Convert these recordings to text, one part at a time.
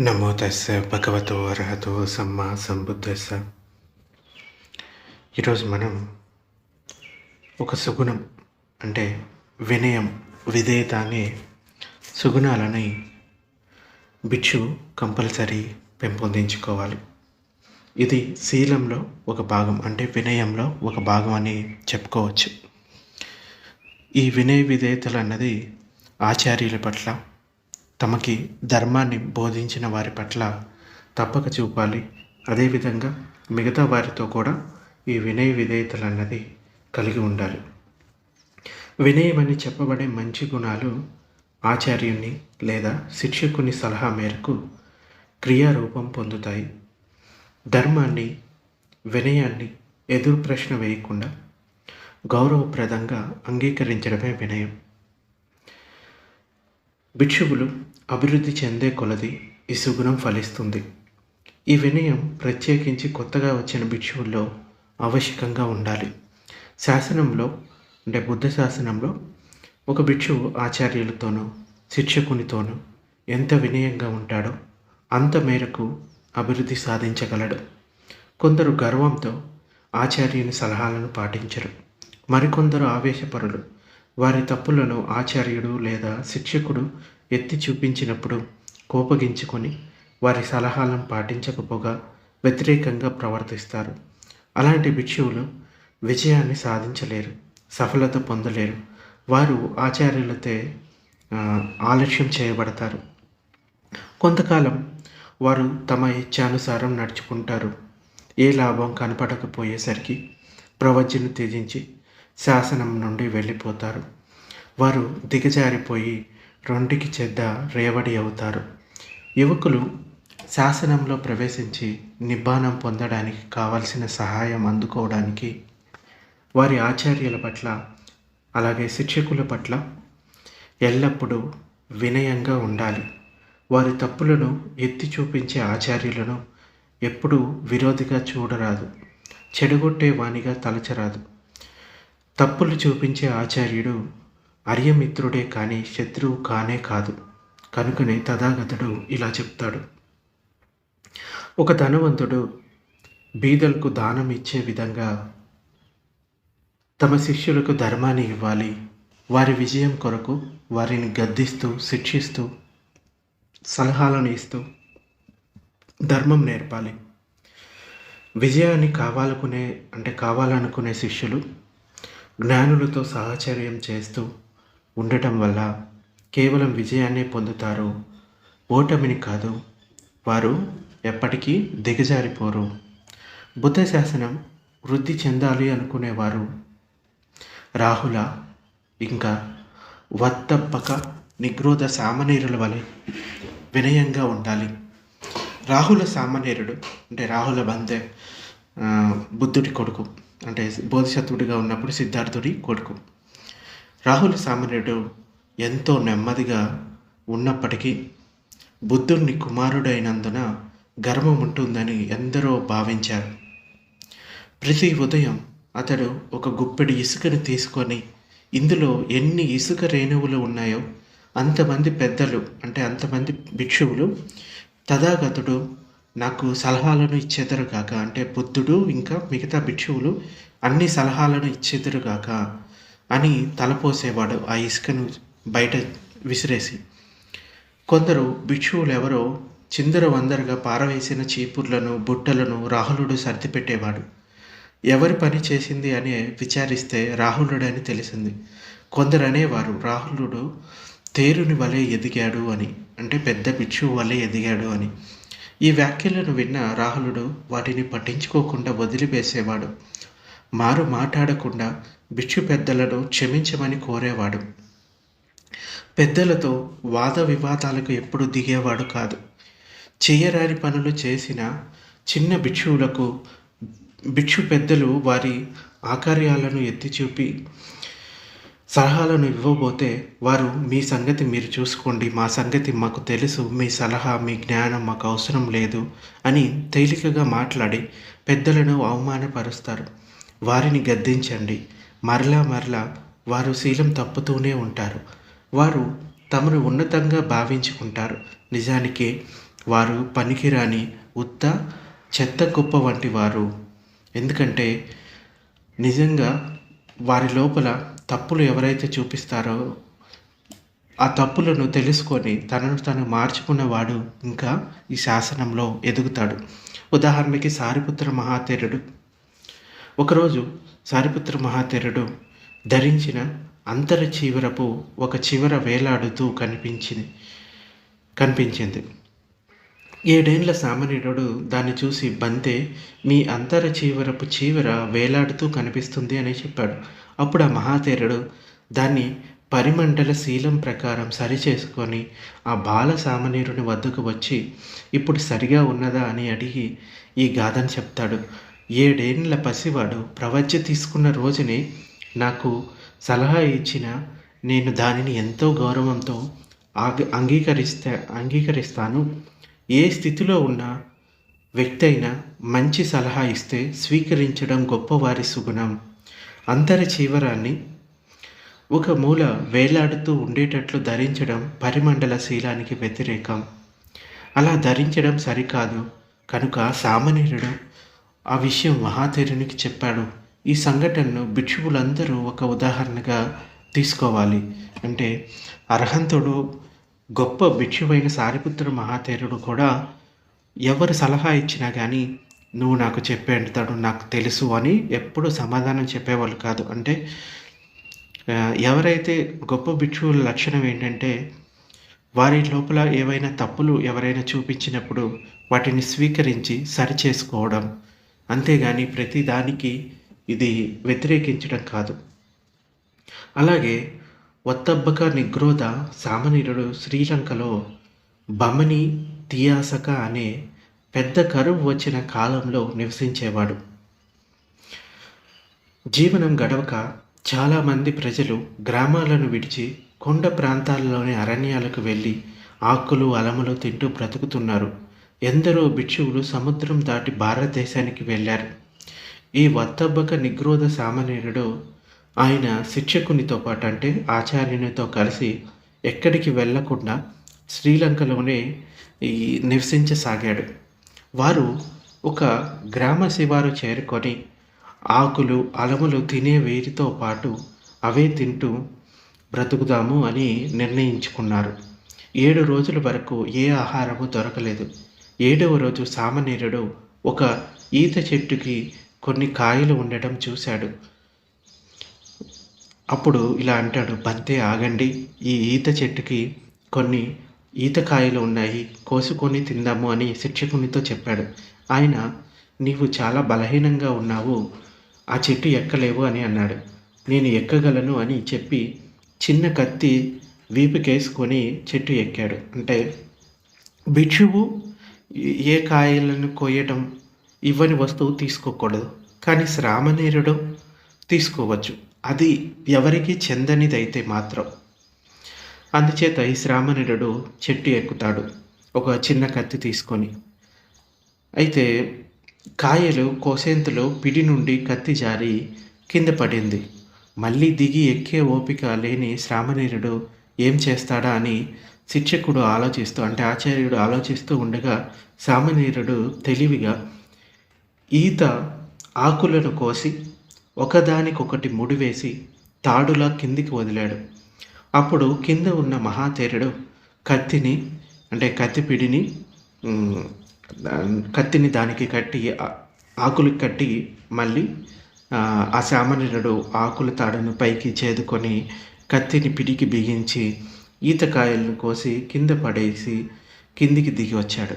నమో తస్స భగవతో అర్హతో సమ్మా సంబుద్ధస్స ఈరోజు మనం ఒక సుగుణం అంటే వినయం విధేయత అనే సుగుణాలని భిక్షు కంపల్సరీ పెంపొందించుకోవాలి. ఇది శీలంలో ఒక భాగం అంటే వినయంలో ఒక భాగం అని చెప్పుకోవచ్చు. ఈ వినయ విధేయతలు అన్నది ఆచార్యుల పట్ల తమకి ధర్మాన్ని బోధించిన వారి పట్ల తప్పక చూపాలి. అదేవిధంగా మిగతా వారితో కూడా ఈ వినయ విధేయతలు అన్నది కలిగి ఉండాలి. వినయం అని చెప్పబడే మంచి గుణాలు ఆచార్యుని లేదా శిక్షకుని సలహా మేరకు క్రియారూపం పొందుతాయి. ధర్మాన్ని వినయాన్ని ఎదురు ప్రశ్న వేయకుండా గౌరవప్రదంగా అంగీకరించడమే వినయం. భిక్షువులు అభివృద్ధి చెందే కొలది ఈ సుగుణం ఫలిస్తుంది. ఈ వినయం ప్రత్యేకించి కొత్తగా వచ్చిన భిక్షువుల్లో ఆవశ్యకంగా ఉండాలి. శాసనంలో అంటే బుద్ధ శాసనంలో ఒక భిక్షువు ఆచార్యులతోనూ శిక్షకునితోనూ ఎంత వినయంగా ఉంటాడో అంత మేరకు అభివృద్ధి సాధించగలడు. కొందరు గర్వంతో ఆచార్యుని సలహాలను పాటించరు. మరికొందరు ఆవేశపరులు వారి తప్పులను ఆచార్యుడు లేదా శిక్షకుడు ఎత్తి చూపించినప్పుడు కోపగించుకొని వారి సలహాలను పాటించకపోగా వ్యతిరేకంగా ప్రవర్తిస్తారు. అలాంటి భిక్షువులు విజయాన్ని సాధించలేరు సఫలత పొందలేరు. వారు ఆచార్యులతో ఆలస్యం చేయబడతారు. కొంతకాలం వారు తమ ఇచ్ఛానుసారం నడుచుకుంటారు. ఏ లాభం కనపడకపోయేసరికి ప్రవజ్యను త్యజించి శాసనం నుండి వెళ్ళిపోతారు. వారు దిగజారిపోయి రెండుకి చెద్ద రేవడి అవుతారు. యువకులు శాసనంలో ప్రవేశించి నిబ్బానం పొందడానికి కావలసిన సహాయం అందుకోవడానికి వారి ఆచార్యుల పట్ల అలాగే శిక్షకుల పట్ల ఎల్లప్పుడూ వినయంగా ఉండాలి. వారి తప్పులను ఎత్తి చూపించే ఆచార్యులను ఎప్పుడూ విరోధిగా చూడరాదు. చెడగొట్టే వానిగా తలచరాదు. తప్పులు చూపించే ఆచార్యుడు అర్యమిత్రుడే కానీ శత్రువు కానే కాదు. కనుకనే తథాగతుడు ఇలా చెప్తాడు. ఒక ధనవంతుడు బీదలకు దానం ఇచ్చే విధంగా తమ శిష్యులకు ధర్మాన్ని ఇవ్వాలి. వారి విజయం కొరకు వారిని గద్దిస్తూ శిక్షిస్తూ సలహాలను ఇస్తూ ధర్మం నేర్పాలి. విజయాన్ని కావాలనుకునే అంటే కావాలనుకునే శిష్యులు జ్ఞానులతో సహచర్యం చేస్తూ ఉండటం వల్ల కేవలం విజయాన్నే పొందుతారు. ఓటమిని కాదు వారు ఎప్పటికీ దిగజారిపోరు. బుద్ధ శాసనం వృద్ధి చెందాలి అనుకునేవారు. రాహుల ఇంకా వత్తప్పక నిగ్రోధ సామనీరుల వలె వినయంగా ఉండాలి. రాహుల సామాన్యుడు అంటే రాహుల బందే బుద్ధుడి కొడుకు అంటే బోధిసత్వుడిగా ఉన్నప్పుడు సిద్ధార్థుడి కొడుకు. రాహుల సామాన్యుడు ఎంతో నెమ్మదిగా ఉన్నప్పటికీ బుద్ధుడిని కుమారుడైనందున గర్వం ఉంటుందని ఎందరో భావించారు. ప్రతి ఉదయం అతడు ఒక గుప్పెడి ఇసుకను తీసుకొని ఇందులో ఎన్ని ఇసుక రేణువులు ఉన్నాయో అంతమంది పెద్దలు అంటే అంతమంది భిక్షువులు తథాగతుడు నాకు సలహాలను ఇచ్చేదరుగాక అంటే బుద్ధుడు ఇంకా మిగతా భిక్షువులు అన్ని సలహాలను ఇచ్చేదరుగాక అని తలపోసేవాడు ఆ ఇసుకను బయట విసిరేసి. కొందరు భిక్షువులు ఎవరో చిందర వందరగా పారవేసిన చీపుర్లను బుట్టలను రాహులుడు సర్దిపెట్టేవాడు. ఎవరి పని చేసింది అని విచారిస్తే రాహులుడని తెలిసింది. కొందరు అనేవారు రాహులుడు తేరుని వలె ఎదిగాడు అని అంటే పెద్ద భిక్షువు వలె ఎదిగాడు అని. ఈ వ్యాఖ్యలను విన్న రాహులుడు వాటిని పట్టించుకోకుండా వదిలివేసేవాడు. మారు మాట్లాడకుండా భిక్షు పెద్దలను క్షమించమని కోరేవాడు. పెద్దలతో వాద వివాదాలకు ఎప్పుడు దిగేవాడు కాదు. చెయ్యరాని పనులు చేసిన చిన్న భిక్షువులకు భిక్షు పెద్దలు వారి ఆకార్యాలను ఎత్తి చూపి సలహాలను ఇవ్వబోతే వారు మీ సంగతి మీరు చూసుకోండి మా సంగతి మాకు తెలుసు మీ సలహా మీ జ్ఞానం మాకు అవసరం లేదు అని తేలికగా మాట్లాడి పెద్దలను అవమానపరుస్తారు. వారిని గద్దించండి. మరలా మరలా వారు శీలం తప్పుతూనే ఉంటారు. వారు తమను ఉన్నతంగా భావించుకుంటారు. నిజానికి వారు పనికిరాని ఉత్త చెత్త కుప్ప వంటి వారు. ఎందుకంటే నిజంగా వారి లోపల తప్పులు ఎవరైతే చూపిస్తారో ఆ తప్పులను తెలుసుకొని తనను తను మార్చుకున్నవాడు ఇంకా ఈ శాసనంలో ఎదుగుతాడు. ఉదాహరణకి సారిపుత్ర మహాతేరుడు. ఒకరోజు సారిపుత్ర మహాతేరుడు ధరించిన అంతర చీవరపు ఒక చివర వేలాడుతూ కనిపించింది. కనిపించింది. ఏడేండ్ల సామాన్యుడు దాన్ని చూసి బంతే మీ అంతర చీవరపు చీవర వేలాడుతూ కనిపిస్తుంది అని చెప్పాడు. అప్పుడు ఆ మహాతేరుడు దాన్ని పరిమండల శీలం ప్రకారం సరిచేసుకొని ఆ బాల సామాన్యుని వద్దకు వచ్చి ఇప్పుడు సరిగా ఉన్నదా? అని అడిగి ఈ గాథను చెప్తాడు. ఏడేండ్ల పసివాడు ప్రవజ్య తీసుకున్న రోజునే నాకు సలహా ఇచ్చిన నేను దానిని ఎంతో గౌరవంతో అంగీకరిస్తా అంగీకరిస్తే అంగీకరిస్తాను. ఏ స్థితిలో ఉన్న వ్యక్తి అయినా మంచి సలహా ఇస్తే స్వీకరించడం గొప్పవారి సుగుణం. అంతర చీవరాన్ని ఒక మూల వేలాడుతూ ఉండేటట్లు ధరించడం పరిమండల శీలానికి వ్యతిరేకం. అలా ధరించడం సరికాదు. కనుక సామాన్యుడు ఆ విషయం మహాతేరునికి చెప్పాడు. ఈ సంఘటనను భిక్షువులందరూ ఒక ఉదాహరణగా తీసుకోవాలి. అంటే అర్హంతుడు గొప్ప భిక్షువైన సారిపుత్ర మహాతేరుడు కూడా ఎవరు సలహా ఇచ్చినా కానీ నువ్వు నాకు చెప్పేంటాడు నాకు తెలుసు అని ఎప్పుడూ సమాధానం చెప్పేవాళ్ళు కాదు. అంటే ఎవరైతే గొప్ప భిక్షువుల లక్షణం ఏంటంటే వారి లోపల ఏవైనా తప్పులు ఎవరైనా చూపించినప్పుడు వాటిని స్వీకరించి సరిచేసుకోవడం అంతేగాని ప్రతిదానికి ఇది వ్యతిరేకించడం కాదు. అలాగే ఒత్తబ్బక నిగ్రోధ సామాన్యుడు శ్రీలంకలో బమని తియాసక అనే పెద్ద కరువు వచ్చిన కాలంలో నివసించేవాడు. జీవనం గడవక చాలామంది ప్రజలు గ్రామాలను విడిచి కొండ ప్రాంతాలలోని అరణ్యాలకు వెళ్ళి ఆకులు అలములు తింటూ బ్రతుకుతున్నారు. ఎందరో భిక్షువులు సముద్రం దాటి భారతదేశానికి వెళ్ళారు. ఈ వత్తబ్బక నిగ్రోధ సామాన్యుడు ఆయన శిక్షకునితో పాటు అంటే ఆచార్యునితో కలిసి ఎక్కడికి వెళ్ళకుండా శ్రీలంకలోనే ఈ నివసించసాగాడు. వారు ఒక గ్రామ శివారు చేరుకొని ఆకులు అలములు తినే వీరితో పాటు అవే తింటూ బ్రతుకుదాము అని నిర్ణయించుకున్నారు. ఏడు రోజుల వరకు ఏ ఆహారము దొరకలేదు. ఏడవ రోజు సామాన్యుడు ఒక ఈత చెట్టుకి కొన్ని కాయలు ఉండటం చూశాడు. అప్పుడు ఇలా అంటాడు బంతే ఆగండి. ఈ ఈత చెట్టుకి కొన్ని ఈతకాయలు ఉన్నాయి. కోసుకొని తిందాము అని శిక్షకునితో చెప్పాడు. ఆయన నీవు చాలా బలహీనంగా ఉన్నావు. ఆ చెట్టు ఎక్కలేవు అని అన్నాడు. నేను ఎక్కగలను అని చెప్పి చిన్న కత్తి వీపుకేసుకొని చెట్టు ఎక్కాడు. అంటే భిక్షువు ఏ కాయలను కోయటం ఇవ్వని వస్తువు తీసుకోకూడదు. కానీ శ్రామనేరుడు తీసుకోవచ్చు. అది ఎవరికి చెందనిదైతే మాత్రం. అందుచేత ఈ శ్రామణుడు చెట్టు ఎక్కుతాడు. ఒక చిన్న కత్తి తీసుకొని. అయితే కాయలు కోసేంతలో పిడి నుండి కత్తి జారి కింద పడింది. మళ్ళీ దిగి ఎక్కే ఓపిక లేని శ్రామణీరుడు ఏం చేస్తాడా అని శిక్షకుడు ఆలోచిస్తూ అంటే ఆచార్యుడు ఆలోచిస్తూ ఉండగా సామాన్యుడు తెలివిగా ఈత ఆకులను కోసి ఒకదానికొకటి ముడివేసి తాడులా కిందికి వదిలాడు. అప్పుడు కింద ఉన్న మహాతేరుడు కత్తిని అంటే కత్తి పిడిని కత్తిని దానికి కట్టి ఆకులు ఆకులకు కట్టి మళ్ళీ ఆ సామాన్యుడు ఆకుల తాడును పైకి చేదుకొని కత్తిని పిడికి బిగించి ఈతకాయలను కోసి కింద పడేసి కిందికి దిగి వచ్చాడు.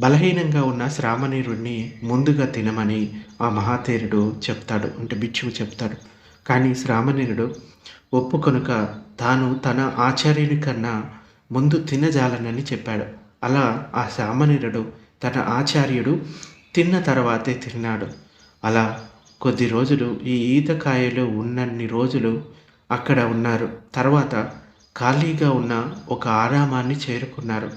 బలహీనంగా ఉన్న శ్రామణీరుణ్ణి ముందుగా తినమని ఆ మహాతేరుడు చెప్తాడు. అంటే బిచ్చువు చెప్తాడు. కానీ శ్రామణీరుడు ఒప్పుకొనుక తాను తన ఆచార్యుని కన్నా ముందు తినజాలనని చెప్పాడు. అలా ఆ శ్రామణీరుడు తన ఆచార్యుడు తిన్న తర్వాతే తిన్నాడు. అలా కొద్ది రోజులు ఈ ఈతకాయలు ఉన్నన్ని రోజులు అక్కడ ఉన్నారు. తర్వాత ఖాళీగా ఉన్న ఒక ఆరామాన్ని చేరుకున్నారు.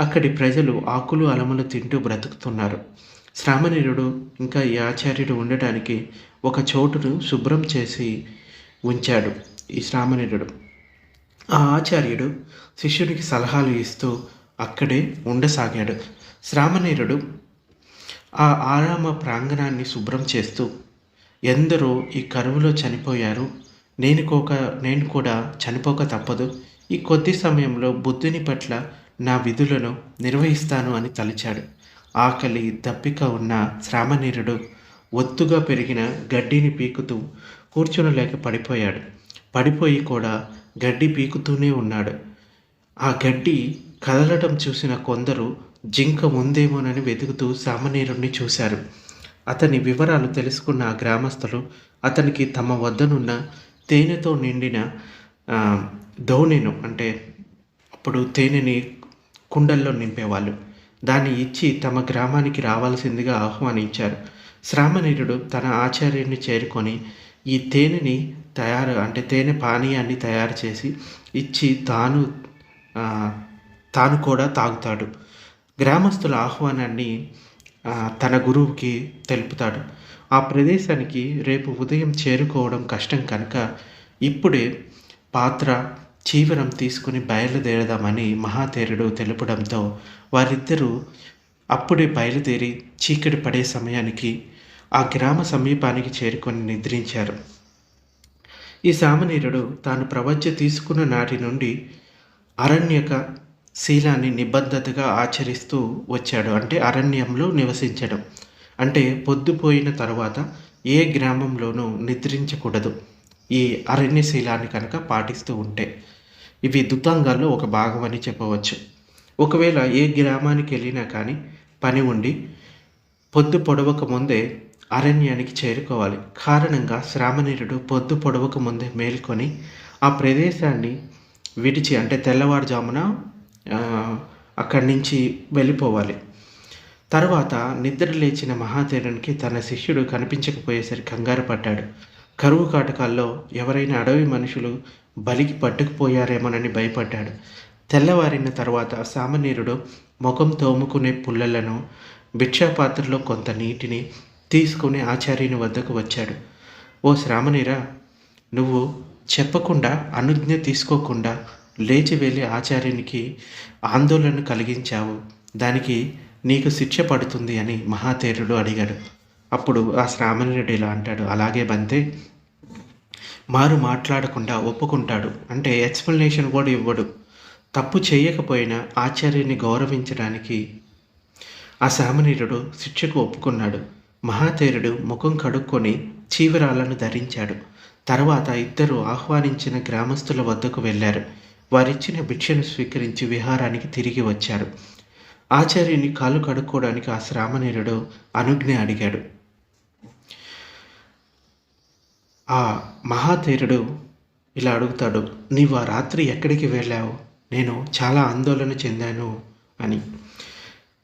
అక్కడి ప్రజలు ఆకులు అలములు తింటూ బ్రతుకుతున్నారు. శ్రామణీరుడు ఇంకా ఈ ఆచార్యుడు ఉండటానికి ఒక చోటును శుభ్రం చేసి ఉంచాడు ఈ శ్రామణీరుడు ఆ ఆచార్యుడు శిష్యునికి సలహాలు ఇస్తూ అక్కడే ఉండసాగాడు. శ్రామనీరుడు ఆ ఆరామ ప్రాంగణాన్ని శుభ్రం చేస్తూ ఎందరో ఈ కరువులో చనిపోయారు నేను కోక నేను కూడా చనిపోక తప్పదు. ఈ కొద్ది సమయంలో బుద్ధుని పట్ల నా విధులను నిర్వహిస్తాను అని తలిచాడు. ఆకలి దప్పిక ఉన్న శ్రామనీరుడు ఒత్తుగా పెరిగిన గడ్డిని పీకుతూ కూర్చునలేక పడిపోయాడు. పడిపోయి కూడా గడ్డి పీకుతూనే ఉన్నాడు. ఆ గడ్డి కదలటం చూసిన కొందరు జింక ఉందేమోనని వెతుకుతూ సామనీరుణ్ణి చూశారు. అతని వివరాలు తెలుసుకున్న ఆ గ్రామస్తులు అతనికి తమ వద్దనున్న తేనెతో నిండిన దోణెను అంటే అప్పుడు తేనెని కుండల్లో నింపేవాళ్ళు. దాన్ని ఇచ్చి తమ గ్రామానికి రావాల్సిందిగా ఆహ్వానించారు. శ్రామనీరుడు తన ఆచార్యుని చేరుకొని ఈ తేనెని తయారు అంటే తేనె పానీయాన్ని తయారు చేసి ఇచ్చి తాను తాను కూడా తాగుతాడు. గ్రామస్తుల ఆహ్వానాన్ని తన గురువుకి తెలుపుతాడు. ఆ ప్రదేశానికి రేపు ఉదయం చేరుకోవడం కష్టం కనుక ఇప్పుడే పాత్ర చీవరం తీసుకుని బయలుదేరదామని మహాతేరుడు తెలుపడంతో వారిద్దరూ అప్పుడే బయలుదేరి చీకటి పడే సమయానికి ఆ గ్రామ సమీపానికి చేరుకొని నిద్రించారు. ఈ సామనీరుడు తాను ప్రవజ్య తీసుకున్న నాటి నుండి అరణ్యక శీలాన్ని నిబద్ధతగా ఆచరిస్తూ వచ్చాడు. అంటే అరణ్యంలో నివసించడం. అంటే పొద్దుపోయిన తర్వాత ఏ గ్రామంలోనూ నిద్రించకూడదు. ఈ అరణ్యశీలాన్ని కనుక పాటిస్తూ ఉంటే ఇవి దుతాంగాల్లో ఒక భాగం అని చెప్పవచ్చు. ఒకవేళ ఏ గ్రామానికి వెళ్ళినా కానీ పని ఉండి పొద్దు పొడవక ముందే అరణ్యానికి చేరుకోవాలి. కారణంగా శ్రామనీరుడు పొద్దు పొడవక ముందే మేల్కొని ఆ ప్రదేశాన్ని విడిచి అంటే తెల్లవారుజామున అక్కడి నుంచి వెళ్ళిపోవాలి. తర్వాత నిద్ర లేచిన మహాతేరునికి తన శిష్యుడు కనిపించకపోయేసరికి కంగారు పడ్డాడు. కరువు కాటకాల్లో ఎవరైనా అడవి మనుషులు బలికి పట్టుకుపోయారేమోనని భయపడ్డాడు. తెల్లవారిన తర్వాత సామనీరుడు ముఖం తోముకునే పుల్లలను భిక్షాపాత్రలో కొంత నీటిని తీసుకుని ఆచార్యుని వద్దకు వచ్చాడు. ఓ శ్రామణీరా నువ్వు చెప్పకుండా అనుజ్ఞ తీసుకోకుండా లేచి వెళ్ళి ఆచార్యునికి ఆందోళన కలిగించావు. దానికి నీకు శిక్ష పడుతుంది అని మహాతేరుడు అడిగాడు. అప్పుడు ఆ శ్రామణుడు ఇలా అంటాడు. అలాగే బంతే మారు మాట్లాడకుండా ఒప్పుకుంటాడు. అంటే ఎక్స్ప్లెనేషన్ కూడా ఇవ్వడు. తప్పు చేయకపోయినా ఆచార్యుని గౌరవించడానికి ఆ సామనీరుడు శిక్షకు ఒప్పుకున్నాడు. మహాతేరుడు ముఖం కడుక్కొని చీవరాలను ధరించాడు. తర్వాత ఇద్దరు ఆహ్వానించిన గ్రామస్తుల వద్దకు వెళ్ళారు. వారిచ్చిన భిక్షను స్వీకరించి విహారానికి తిరిగి వచ్చారు. ఆచార్యుని కాలు కడుక్కోవడానికి ఆ శ్రామనీరుడు అనుజ్ఞ అడిగాడు. ఆ మహాతేరుడు ఇలా అడుగుతాడు నీవు ఆ రాత్రి ఎక్కడికి వెళ్ళావు? నేను చాలా ఆందోళన చెందాను అని.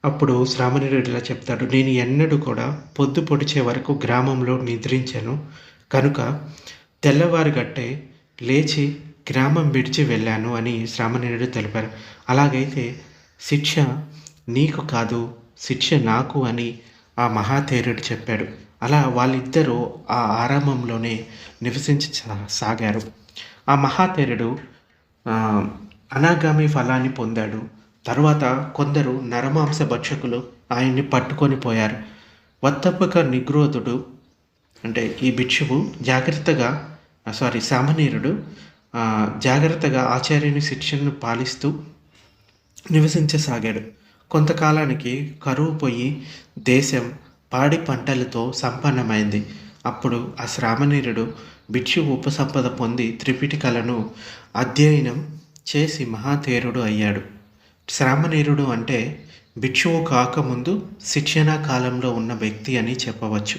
అప్పుడు శ్రామణుడు ఇలా చెప్తాడు నేను ఎన్నడూ కూడా పొద్దు పొడిచే వరకు గ్రామంలో నిద్రించాను. కనుక తెల్లవారు గట్టే లేచి గ్రామం విడిచి వెళ్ళాను అని శ్రామణుడు తెలిపారు. అలాగైతే శిక్ష నీకు కాదు శిక్ష నాకు అని ఆ మహాతేరుడు చెప్పాడు. అలా వాళ్ళిద్దరూ ఆ ఆరామంలోనే నివసించి సా- సాగారు. ఆ మహాతేరుడు అనాగామి ఫలాన్ని పొందాడు. తర్వాత కొందరు నరమాంస భక్షకులు ఆయన్ని పట్టుకొని పోయారు. వత్తప్పక నిగ్రోధుడు అంటే ఈ భిక్షువు జాగ్రత్తగా సారీ సామనీరుడు జాగ్రత్తగా ఆచార్యుని శిక్షణను పాలిస్తూ నివసించసాగాడు. కొంతకాలానికి కరువు పోయి దేశం పాడి పంటలతో సంపన్నమైంది. అప్పుడు ఆ శ్రామణీరుడు భిక్షు ఉపసంపద పొంది త్రిపిటికలను అధ్యయనం చేసి మహాతేరుడు అయ్యాడు. శ్రామణీరుడు అంటే భిక్షువు కాకముందు శిక్షణా కాలంలో ఉన్న వ్యక్తి అని చెప్పవచ్చు.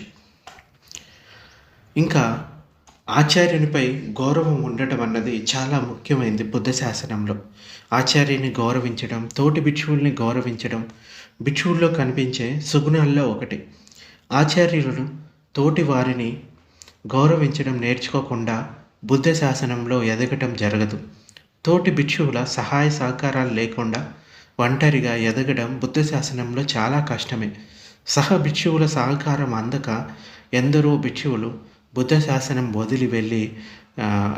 ఇంకా ఆచార్యునిపై గౌరవం ఉండటం అన్నది చాలా ముఖ్యమైనది బుద్ధ శాసనంలో. ఆచార్యుని గౌరవించడం తోటి భిక్షువుల్ని గౌరవించడం భిక్షువుల్లో కనిపించే సుగుణాల్లో ఒకటి. ఆచార్యులను తోటి వారిని గౌరవించడం నేర్చుకోకుండా బుద్ధ శాసనంలో ఎదగటం జరగదు. తోటి భిక్షువుల సహాయ సహకారాలు లేకుండా ఒంటరిగా ఎదగడం బుద్ధ శాసనంలో చాలా కష్టమే. సహ భిక్షువుల సహకారం అందక ఎందరో భిక్షువులు బుద్ధ శాసనం వదిలి వెళ్ళి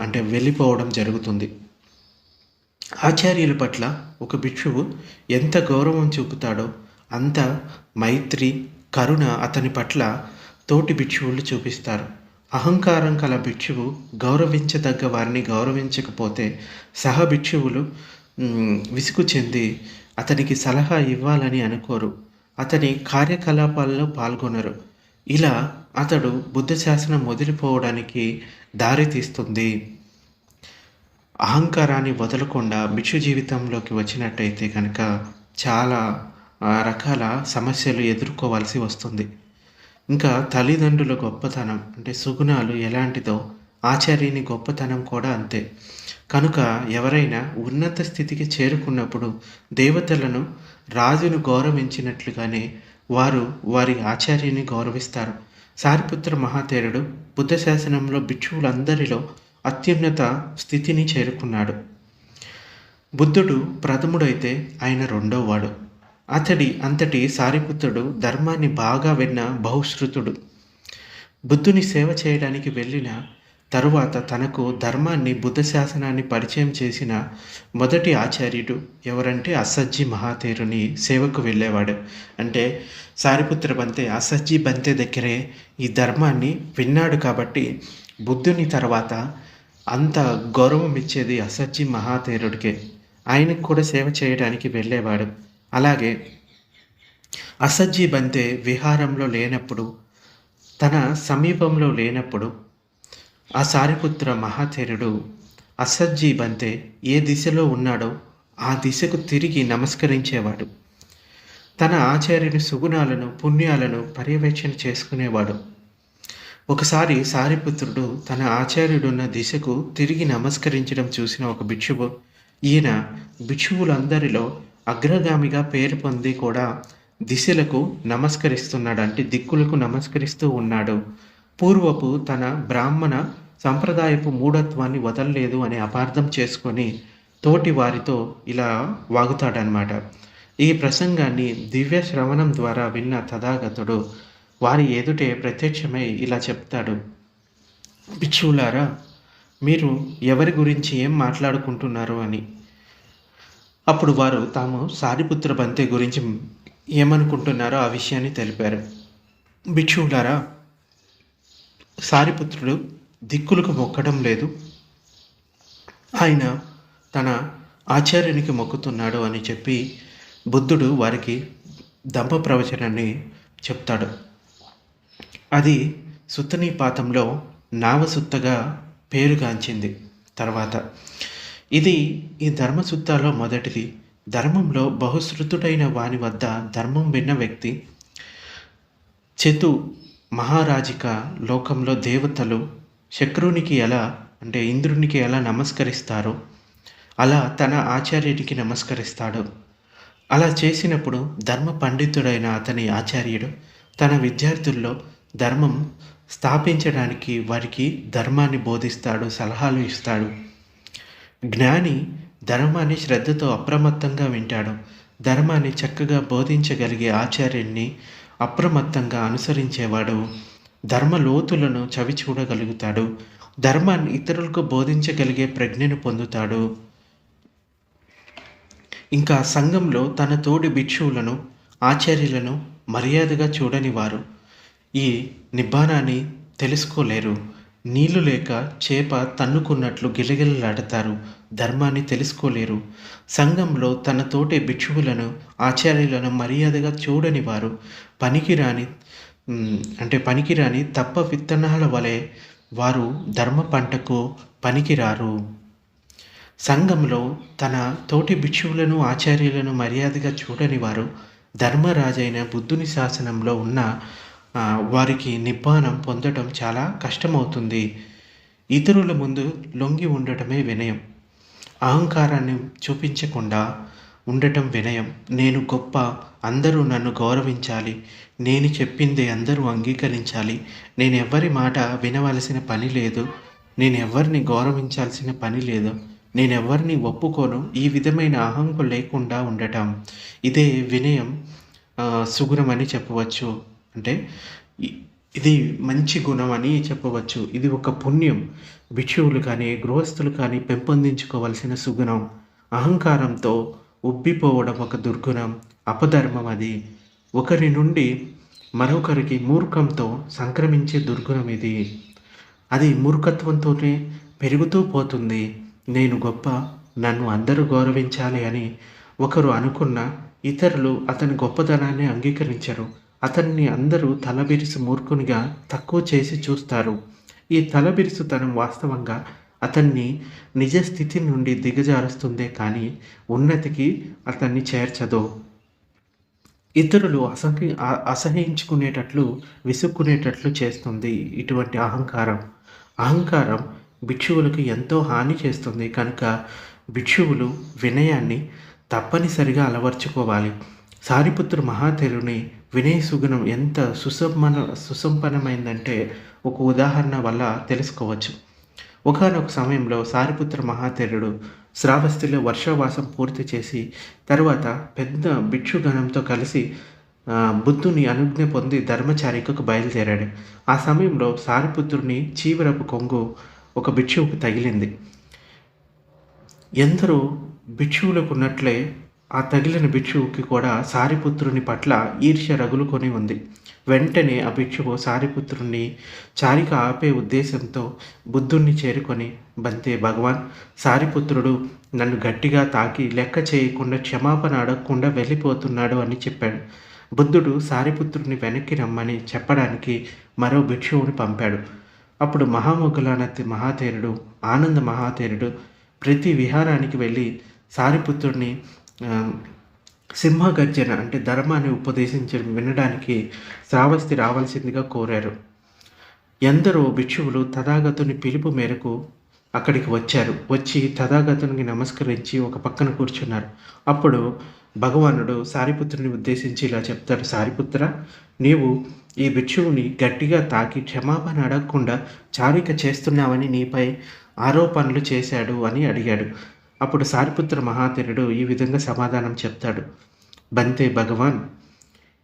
అంటే వెళ్ళిపోవడం జరుగుతుంది. ఆచార్యుల పట్ల ఒక భిక్షువు ఎంత గౌరవం చూపుతాడో అంత మైత్రి కరుణ అతని పట్ల తోటి భిక్షువులు చూపిస్తారు. అహంకారం కల భిక్షువు గౌరవించదగ్గ వారిని గౌరవించకపోతే సహ భిక్షువులు విసుగు చెంది అతనికి సలహా ఇవ్వాలని అనుకోరు. అతని కార్యకలాపాల్లో పాల్గొనరు. ఇలా అతడు బుద్ధ శాసనం వదిలిపోవడానికి దారి తీస్తుంది. అహంకారాన్ని వదలకుండా భిక్షు జీవితంలోకి వచ్చినట్టయితే కనుక చాలా రకాల సమస్యలు ఎదుర్కోవాల్సి వస్తుంది. ఇంకా తల్లిదండ్రుల గొప్పతనం అంటే సుగుణాలు ఎలాంటిదో ఆచార్యుని గొప్పతనం కూడా అంతే. కనుక ఎవరైనా ఉన్నత స్థితికి చేరుకున్నప్పుడు దేవతలను రాజును గౌరవించినట్లుగానే వారు వారి ఆచార్యుని గౌరవిస్తారు. సారిపుత్ర మహాతేరుడు బుద్ధ శాసనంలో భిక్షువులందరిలో అత్యున్నత స్థితిని చేరుకున్నాడు. బుద్ధుడు ప్రథముడైతే ఆయన రెండోవాడు. అతడి అంతటి సారిపుత్రుడు ధర్మాన్ని బాగా విన్న బహుశ్రుతుడు. బుద్ధుని సేవ చేయడానికి వెళ్ళిన తరువాత తనకు ధర్మాన్ని బుద్ధ శాసనాన్ని పరిచయం చేసిన మొదటి ఆచార్యుడు ఎవరంటే అసజ్జి మహాతేరుని సేవకు వెళ్ళేవాడు. అంటే సారిపుత్ర బంతే అసజ్జి బంతే దగ్గరే ఈ ధర్మాన్ని విన్నాడు కాబట్టి బుద్ధుని తర్వాత అంత గౌరవం ఇచ్చేది అసజ్జి మహాతేరుడికే. ఆయనకు కూడా సేవ చేయడానికి వెళ్ళేవాడు. అలాగే అసజ్జి బంతే విహారంలో లేనప్పుడు తన సమీపంలో లేనప్పుడు ఆ సారిపుత్ర మహాచరుడు అసజ్జీ బంతే ఏ దిశలో ఉన్నాడో ఆ దిశకు తిరిగి నమస్కరించేవాడు. తన ఆచార్యుని సుగుణాలను పుణ్యాలను పర్యవేక్షణ చేసుకునేవాడు. ఒకసారి సారిపుత్రుడు తన ఆచార్యుడున్న దిశకు తిరిగి నమస్కరించడం చూసిన ఒక భిక్షువు ఈయన భిక్షువులందరిలో అగ్రగామిగా పేరు పొంది కూడా దిశలకు నమస్కరిస్తున్నాడు అంటే దిక్కులకు నమస్కరిస్తూ ఉన్నాడు. పూర్వపు తన బ్రాహ్మణ సంప్రదాయపు మూఢత్వాన్ని వదలలేదు అని అపార్థం చేసుకొని తోటి వారితో ఇలా వాగుతాడనమాట ఈ ప్రసంగాన్ని దివ్య శ్రవణం ద్వారా విన్న తథాగతుడు వారి ఎదుటే ప్రత్యక్షమై ఇలా చెప్తాడు. భిక్షువులారా మీరు ఎవరి గురించి ఏం మాట్లాడుకుంటున్నారు అని. అప్పుడు వారు తాము సారిపుత్ర బంతి గురించి ఏమనుకుంటున్నారో ఆ విషయాన్ని తెలిపారు. భిక్షువులారా సారిపుత్రుడు దిక్కులకు మొక్కడం లేదు. ఆయన తన ఆచార్యునికి మొక్కుతున్నాడు అని చెప్పి బుద్ధుడు వారికి దంప ప్రవచనాన్ని చెప్తాడు. అది సుత్తనీపాతంలో నావసుత్తగా పేరుగాంచింది. తర్వాత ఇది ఈ ధర్మసుత్తాలో మొదటిది. ధర్మంలో బహుశ్రుతుడైన వాని వద్ద ధర్మం విన్న వ్యక్తి చెతు మహారాజిక లోకంలో దేవతలు శక్రునికి ఎలా అంటే ఇంద్రునికి ఎలా నమస్కరిస్తారో అలా తన ఆచార్యుడికి నమస్కరిస్తాడు. అలా చేసినప్పుడు ధర్మ పండితుడైన అతని ఆచార్యుడు తన విద్యార్థుల్లో ధర్మం స్థాపించడానికి వారికి ధర్మాన్ని బోధిస్తాడు సలహాలు ఇస్తాడు. జ్ఞాని ధర్మాన్ని శ్రద్ధతో అప్రమత్తంగా వింటాడు. ధర్మాన్ని చక్కగా బోధించగలిగే ఆచార్యుణ్ణి అప్రమత్తంగా అనుసరించేవాడు. ధర్మ లోతులను చవి చూడగలుగుతాడు ధర్మాన్ని ఇతరులకు బోధించగలిగే ప్రజ్ఞను పొందుతాడు. ఇంకా సంఘంలో తన తోడి భిక్షువులను ఆచార్యులను మర్యాదగా చూడని వారు ఈ నిబ్బానాన్ని తెలుసుకోలేరు. నీళ్ళు లేక చేప తన్నుకున్నట్లు గిలగిలలాడతారు. ధర్మాన్ని తెలుసుకోలేరు. సంఘంలో తన తోటి భిక్షువులను ఆచార్యులను మర్యాదగా చూడని వారు పనికిరాని అంటే పనికిరాని తప్ప విత్తనాల వలె వారు ధర్మ పంటకు పనికిరారు. సంఘంలో తన తోటి భిక్షువులను ఆచార్యులను మర్యాదగా చూడని వారు ధర్మరాజైన బుద్ధుని శాసనంలో ఉన్న వారికి నిబ్బానం పొందడం చాలా కష్టమవుతుంది. ఇతరుల ముందు లొంగి ఉండటమే వినయం. అహంకారాన్ని చూపించకుండా ఉండటం వినయం. నేను గొప్ప అందరూ నన్ను గౌరవించాలి. నేను చెప్పింది అందరూ అంగీకరించాలి. నేను ఎవరి మాట వినవలసిన పని లేదు. నేను ఎవరిని గౌరవించాల్సిన పని లేదు. నేను ఎవరిని ఒప్పుకోను. ఈ విధమైన అహంకు లేకుండా ఉండటం. ఇదే వినయం సుగుణమని చెప్పవచ్చు. అంటే ఇది మంచి గుణం అని చెప్పవచ్చు. ఇది ఒక పుణ్యం. భిక్షువులు కానీ గృహస్థులు కానీ పెంపొందించుకోవలసిన సుగుణం. అహంకారంతో ఉబ్బిపోవడం ఒక దుర్గుణం అపధర్మం అది. ఒకరి నుండి మరొకరికి మూర్ఖంతో సంక్రమించే దుర్గుణం ఇది. అది మూర్ఖత్వంతోనే పెరుగుతూ పోతుంది. నేను గొప్ప నన్ను అందరూ గౌరవించాలి అని ఒకరు అనుకున్న ఇతరులు అతని గొప్పతనాన్ని అంగీకరించరు. అతన్ని అందరూ తలబిరుసు మూర్ఖునిగా తక్కువ చేసి చూస్తారు. ఈ తలబిరుసుతనం వాస్తవంగా అతన్ని నిజ స్థితి నుండి దిగజారుస్తుందే కానీ ఉన్నతికి అతన్ని చేర్చదు. ఇతరులు అసహి అసహించుకునేటట్లు విసుక్కునేటట్లు చేస్తుంది ఇటువంటి అహంకారం. అహంకారం భిక్షువులకు ఎంతో హాని చేస్తుంది కనుక భిక్షువులు వినయాన్ని తప్పనిసరిగా అలవర్చుకోవాలి. సారిపుత్రు మహాతేరుని వినయ సుగుణం ఎంత సుసంపన సుసంపన్నమైందంటే ఒక ఉదాహరణ వల్ల తెలుసుకోవచ్చు. ఒకనొక సమయంలో సారిపుత్ర మహాతేరుడు శ్రావస్తిలో వర్షావాసం పూర్తి చేసి తర్వాత పెద్ద భిక్షుగణంతో కలిసి బుద్ధుని అనుజ్ఞ పొంది ధర్మచారికకు బయలుదేరాడు. ఆ సమయంలో సారిపుత్రుని చీవరపు కొంగు ఒక భిక్షువుకు తగిలింది. ఎందరో భిక్షువులకు ఉన్నట్లే ఆ తగిలిన భిక్షువుకి కూడా సారిపుత్రుని పట్ల ఈర్ష్య రగులుకొని ఉంది. వెంటనే ఆ భిక్షువు సారిపుత్రుణ్ణి చారిక ఆపే ఉద్దేశంతో బుద్ధుణ్ణి చేరుకొని బంతే భగవాన్ సారిపుత్రుడు నన్ను గట్టిగా తాకి లెక్క చేయకుండా క్షమాపణ అడగకుండా వెళ్ళిపోతున్నాడు అని చెప్పాడు. బుద్ధుడు సారిపుత్రుని వెనక్కి రమ్మని చెప్పడానికి మరో భిక్షువుని పంపాడు. అప్పుడు మహామొగ్గులానతి మహాతేరుడు ఆనంద మహాతేరుడు ప్రతి విహారానికి వెళ్ళి సారిపుత్రుడిని సింహ గర్జన అంటే ధర్మాన్ని ఉపదేశించడం వినడానికి శ్రావస్తి రావాల్సిందిగా కోరారు. ఎందరో భిక్షువులు తథాగతుని పిలుపు మేరకు అక్కడికి వచ్చారు. వచ్చి తథాగతునికి నమస్కరించి ఒక పక్కన కూర్చున్నారు. అప్పుడు భగవానుడు సారిపుత్రుని ఉద్దేశించి ఇలా చెప్తాడు. సారిపుత్ర నీవు ఈ భిక్షువుని గట్టిగా తాకి క్షమాపణ అడగకుండా చారిక చేస్తున్నావని నీపై ఆరోపణలు చేశాడు అని అడిగాడు. అప్పుడు సారిపుత్ర మహాతీరుడు ఈ విధంగా సమాధానం చెప్తాడు. బంతే భగవాన్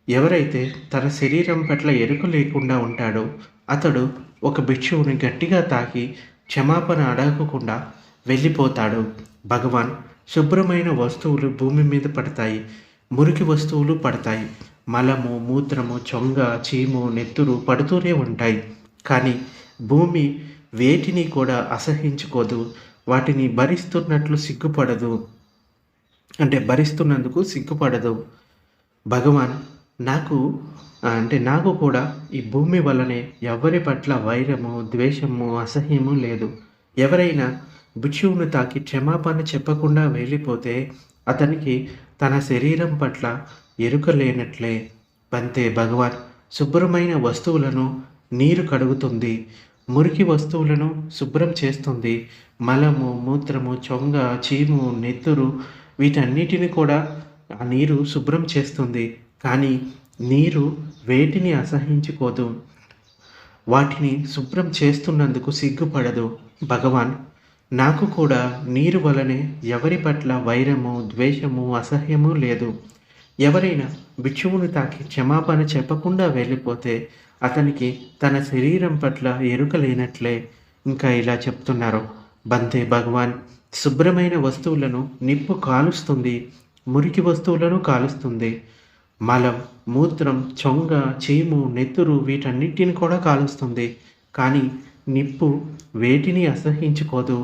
ఎవరైతే తన శరీరం పట్ల ఎరుక లేకుండా ఉంటాడో అతడు ఒక భిక్షువుని గట్టిగా తాకి క్షమాపణ అడగకుండా వెళ్ళిపోతాడు. భగవాన్ శుభ్రమైన వస్తువులు భూమి మీద పడతాయి మురికి వస్తువులు పడతాయి. మలము మూత్రము చొంగ చీము నెత్తురు పడుతూనే ఉంటాయి. కానీ భూమి వేటిని కూడా అసహించుకోదు. వాటిని భరిస్తున్నట్లు సిగ్గుపడదు. అంటే భరిస్తున్నందుకు సిగ్గుపడదు. భగవాన్ నాకు అంటే నాకు కూడా ఈ భూమి వల్లనే ఎవరి పట్ల వైరము ద్వేషము అసహ్యము లేదు. ఎవరైనా భిక్షువును తాకి క్షమాపణ చెప్పకుండా వెళ్ళిపోతే అతనికి తన శరీరం పట్ల ఎరుక లేనట్లే. పంతే భగవాన్ శుభ్రమైన వస్తువులను నీరు కడుగుతుంది. మురికి వస్తువులను శుభ్రం చేస్తుంది. మలము మూత్రము చొంగ చీము నెత్తురు వీటన్నిటిని కూడా ఆ నీరు శుభ్రం చేస్తుంది. కానీ నీరు వేటిని అసహించుకోదు. వాటిని శుభ్రం చేస్తున్నందుకు సిగ్గుపడదు. భగవాన్ నాకు కూడా నీరు వలనే ఎవరి పట్ల వైరము ద్వేషము అసహ్యము లేదు. ఎవరైనా భిక్షువుని తాకి క్షమాపణ చెప్పకుండా వెళ్ళిపోతే అతనికి తన శరీరం పట్ల ఎరుక లేనట్లే ఇంకా ఇలా చెప్తున్నారు. బంతే భగవాన్ శుభ్రమైన వస్తువులను నిప్పు కాలుస్తుంది మురికి వస్తువులను కాలుస్తుంది. మలం మూత్రం చొంగ చీము నెత్తురు వీటన్నిటిని కూడా కాలుస్తుంది. కానీ నిప్పు వేటిని అసహించుకోదు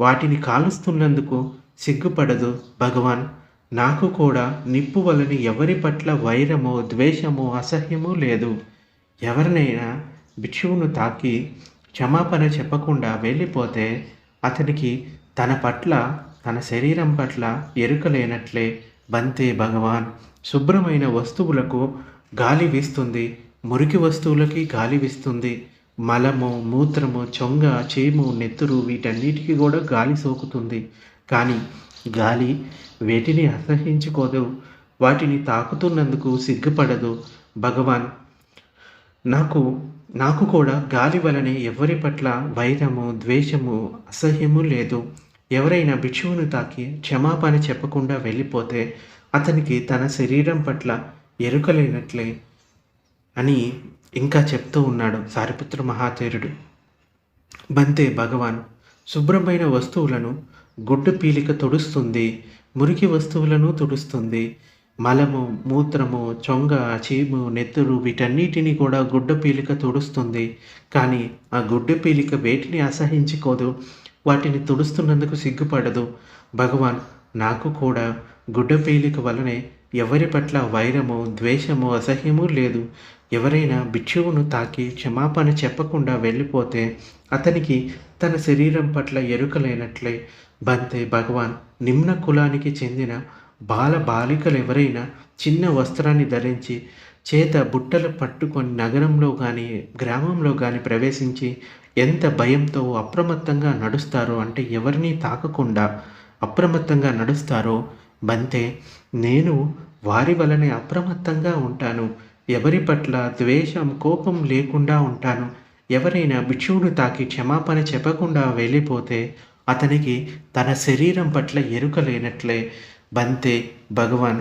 వాటిని కాలుస్తున్నందుకు సిగ్గుపడదు భగవాన్. నాకు కూడా నిప్పు వలని ఎవరి పట్ల వైరమో ద్వేషమో అసహ్యమో లేదు. ఎవరినైనా భిక్షువును తాకి క్షమాపణ చెప్పకుండా వెళ్ళిపోతే అతనికి తన పట్ల తన శరీరం పట్ల ఎరుక లేనట్లే బంతే భగవాన్! శుభ్రమైన వస్తువులకు గాలి వీస్తుంది. మురికి వస్తువులకి గాలి వీస్తుంది. మలము మూత్రము చొంగ చీము నెత్తురు వీటన్నిటికీ కూడా గాలి సోకుతుంది. కానీ గాలి వేటిని అసహించుకోదు వాటిని తాకుతున్నందుకు సిగ్గుపడదు. భగవాన్ నాకు నాకు కూడా గాలి వలనే ఎవరి పట్ల వైరము ద్వేషము అసహ్యము లేదు. ఎవరైనా భిక్షువును తాకి క్షమాపణ చెప్పకుండా వెళ్ళిపోతే అతనికి తన శరీరం పట్ల ఎరుకలేనట్లే అని ఇంకా చెప్తూ ఉన్నాడు సారిపుత్ర మహాతేరుడు. బంతే భగవాన్ శుభ్రమైన వస్తువులను గుడ్డు పీలిక తుడుస్తుంది మురికి వస్తువులను తుడుస్తుంది. మలము మూత్రము చొంగ చీము నెత్తురు వీటన్నిటిని కూడా గుడ్డ పీలిక తుడుస్తుంది. కానీ ఆ గుడ్డ పీలిక వేటిని అసహించుకోదు వాటిని తుడుస్తున్నందుకు సిగ్గుపడదు. భగవాన్ నాకు కూడా గుడ్డ పీలిక వలనే ఎవరి పట్ల వైరము ద్వేషము అసహ్యము లేదు. ఎవరైనా భిక్షువును తాకి క్షమాపణ చెప్పకుండా వెళ్ళిపోతే అతనికి తన శరీరం పట్ల ఎరుకలేనట్లే. బంతే భగవాన్ నిమ్న కులానికి చెందిన బాల బాలికలు ఎవరైనా చిన్న వస్త్రాన్ని ధరించి చేత బుట్టలు పట్టుకొని నగరంలో కానీ గ్రామంలో కానీ ప్రవేశించి ఎంత భయంతో అప్రమత్తంగా నడుస్తారో అంటే ఎవరిని తాకకుండా అప్రమత్తంగా నడుస్తారో బంతే నేను వారి వలనే అప్రమత్తంగా ఉంటాను. ఎవరి పట్ల ద్వేషం కోపం లేకుండా ఉంటాను. ఎవరైనా భిక్షువును తాకి క్షమాపణ చెప్పకుండా వెళ్ళిపోతే అతనికి తన శరీరం పట్ల ఎరుక లేనట్లే. బంతే భగవాన్!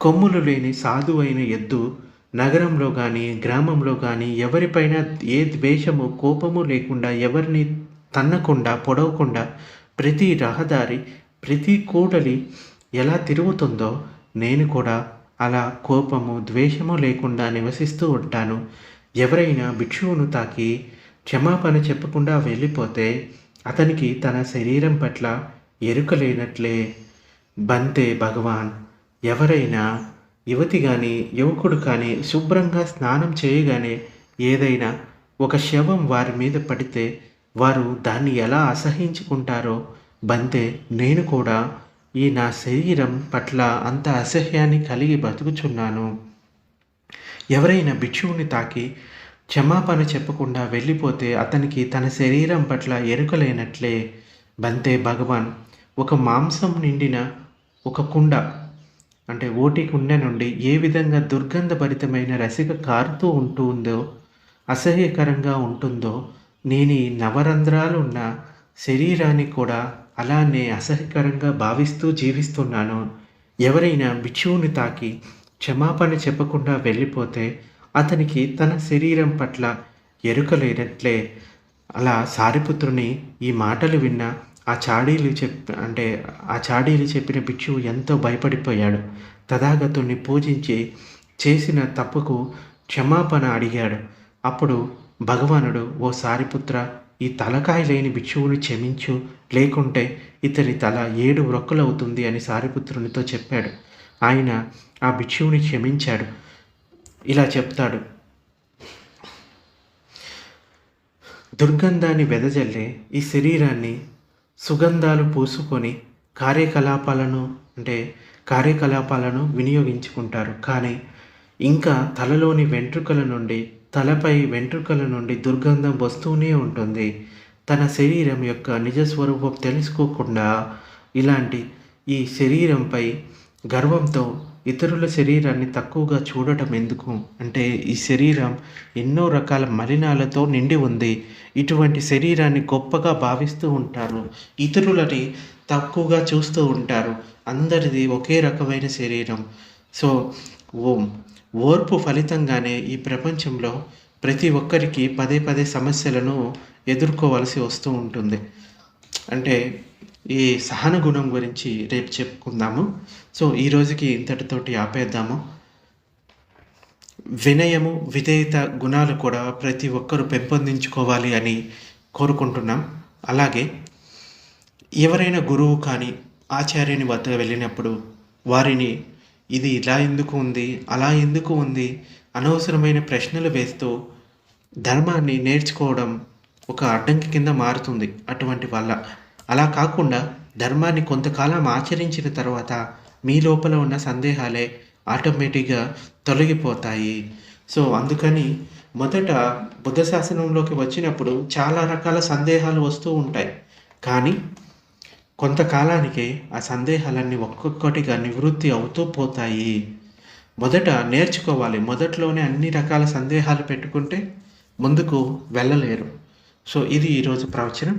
కొమ్ములు లేని సాధువైన ఎద్దు నగరంలో కానీ గ్రామంలో కానీ ఎవరిపైన ఏ ద్వేషము కోపము లేకుండా ఎవరిని తన్నకుండా పొడవకుండా ప్రతి రహదారి ప్రతి కూడలి ఎలా తిరుగుతుందో నేను కూడా అలా కోపము ద్వేషము లేకుండా నివసిస్తూ ఉంటాను. ఎవరైనా భిక్షువును తాకి క్షమాపణ చెప్పకుండా వెళ్ళిపోతే అతనికి తన శరీరం పట్ల ఎరుక లేనట్లే. బంతే భగవాన్! ఎవరైనా యువతి కానీ యువకుడు కానీ శుభ్రంగా స్నానం చేయగానే ఏదైనా ఒక శవం వారి మీద పడితే వారు దాన్ని ఎలా అసహించుకుంటారో బంతే నేను కూడా ఈ నా శరీరం పట్ల అంత అసహ్యాన్ని కలిగి బతుకుచున్నాను. ఎవరైనా భిక్షువుని తాకి క్షమాపణ చెప్పకుండా వెళ్ళిపోతే అతనికి తన శరీరం పట్ల ఎరుకలేనట్లే. బంతే భగవాన్ ఒక మాంసం నిండిన ఒక కుండ అంటే ఓటి కుండ నుండి ఏ విధంగా దుర్గంధభరితమైన రసిక కారుతూ ఉంటుందో అసహ్యకరంగా ఉంటుందో నేను ఈ నవరంధ్రాలు ఉన్న శరీరాన్ని కూడా అలానే అసహ్యకరంగా భావిస్తూ జీవిస్తున్నాను. ఎవరైనా భిక్షువుని తాకి క్షమాపణ చెప్పకుండా వెళ్ళిపోతే అతనికి తన శరీరం పట్ల ఎరుక లేనట్లే. అలా సారిపుత్రుని ఈ మాటలు విన్న ఆ చాడీలు చెప్ అంటే ఆ చాడీలు చెప్పిన భిక్షువు ఎంతో భయపడిపోయాడు. తథాగతుని పూజించి చేసిన తప్పుకు క్షమాపణ అడిగాడు. అప్పుడు భగవానుడు ఓ సారిపుత్ర ఈ తలకాయ లేని భిక్షువుని క్షమించు లేకుంటే ఇతని తల ఏడు వ్రొక్కలవుతుంది అని సారిపుత్రునితో చెప్పాడు. ఆయన ఆ భిక్షువుని క్షమించాడు. ఇలా చెప్తాడు. దుర్గంధాన్ని వెదజల్లే ఈ శరీరాన్ని సుగంధాలు పూసుకొని కార్యకలాపాలను అంటే కార్యకలాపాలను వినియోగించుకుంటారు. కానీ ఇంకా తలలోని వెంట్రుకల నుండి తలపై వెంట్రుకల నుండి దుర్గంధం వస్తూనే ఉంటుంది. తన శరీరం యొక్క నిజస్వరూపం తెలుసుకోకుండా ఇలాంటి ఈ శరీరంపై గర్వంతో ఇతరుల శరీరాన్ని తక్కువగా చూడటం ఎందుకు? అంటే ఈ శరీరం ఎన్నో రకాల మలినాలతో నిండి ఉంది. ఇటువంటి శరీరాన్ని గొప్పగా భావిస్తూ ఉంటారు. ఇతరులని తక్కువగా చూస్తూ ఉంటారు. అందరిది ఒకే రకమైన శరీరం. సో ఓం ఓర్పు ఫలితంగానే ఈ ప్రపంచంలో ప్రతి ఒక్కరికి పదే పదే సమస్యలను ఎదుర్కోవాల్సి వస్తూ ఉంటుంది. అంటే ఈ సహన గుణం గురించి రేపు చెప్పుకుందాము. సో ఈ రోజుకి ఇంతటితోటి ఆపేద్దాము. వినయము విధేయత గుణాలు కూడా ప్రతి ఒక్కరూ పెంపొందించుకోవాలి అని కోరుకుంటున్నాం. అలాగే ఎవరైనా గురువు కానీ ఆచార్యుని వద్ద వెళ్ళినప్పుడు వారిని ఇది ఇలా ఎందుకు ఉంది అలా ఎందుకు ఉంది అనవసరమైన ప్రశ్నలు వేస్తూ ధర్మాన్ని నేర్చుకోవడం ఒక అడ్డంకి కింద మారుతుంది అటువంటి వల్ల. అలా కాకుండా ధర్మాన్ని కొంతకాలం ఆచరించిన తర్వాత మీ లోపల ఉన్న సందేహాలే ఆటోమేటిక్గా తొలగిపోతాయి. సో అందుకని మొదట బుద్ధ శాసనంలోకి వచ్చినప్పుడు చాలా రకాల సందేహాలు వస్తూ ఉంటాయి. కానీ కొంతకాలానికి ఆ సందేహాలన్నీ ఒక్కొక్కటిగా నివృత్తి అవుతూ పోతాయి. మొదట నేర్చుకోవాలి. మొదట్లోనే అన్ని రకాల సందేహాలు పెట్టుకుంటే ముందుకు వెళ్ళలేరు. సో ఇది ఈరోజు ప్రవచనం.